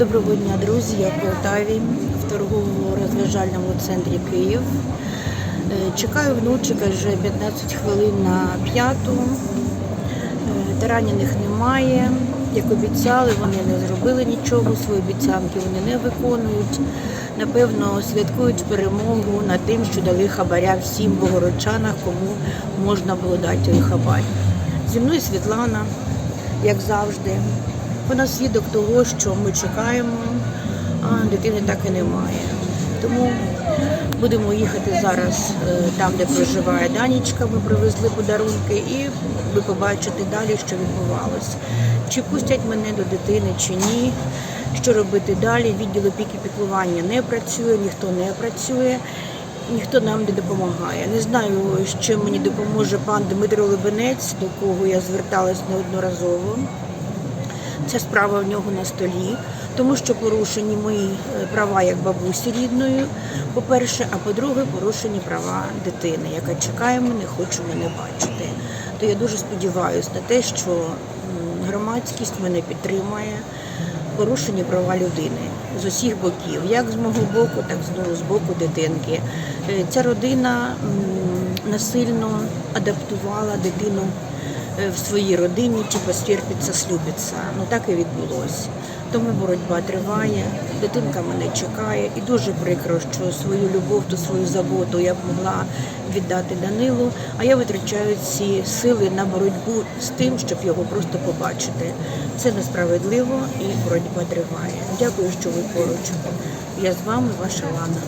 Доброго дня, друзі. Я в Полтаві в торгово-розважальному центрі Київ. Е, Чекаю внучика вже 15 хвилин на п'яту. Е, Тараніних немає. Як обіцяли, вони не зробили нічого, свої обіцянки вони не виконують. Напевно, святкують перемогу над тим, що дали хабаря всім богородчанам, кому можна було дати хабар. Зі мною Світлана, як завжди. Вона свідок того, що ми чекаємо, а дитини так і немає. Тому будемо їхати зараз е, там, де проживає Данічка. Ми привезли подарунки, і ви побачите далі, що відбувалось. Чи пустять мене до дитини, чи ні. Що робити далі? Відділ опіки піклування не працює, ніхто не працює, ніхто нам не допомагає. Не знаю, з чим мені допоможе пан Дмитро Лебенець, до кого я зверталась неодноразово. Ця справа в нього на столі, тому що порушені мої е, права як бабусі рідної, по-перше, а по-друге, порушені права дитини, яка чекає мене, хоче мене бачити. То я дуже сподіваюся на те, що громадськість мене підтримає. Порушені права людини з усіх боків, як з мого боку, так знову з боку дитинки. Е, Ця родина насильно адаптувала дитину в своїй родині, типу стерпиться, слюбиться. Ну так і відбулося. Тому боротьба триває, дитинка мене чекає, і дуже прикро, що свою любов та свою заботу я б могла віддати Данилу, а я витрачаю ці сили на боротьбу з тим, щоб його просто побачити. Це несправедливо і боротьба триває. Дякую, що ви поруч. Я з вами, ваша Лана.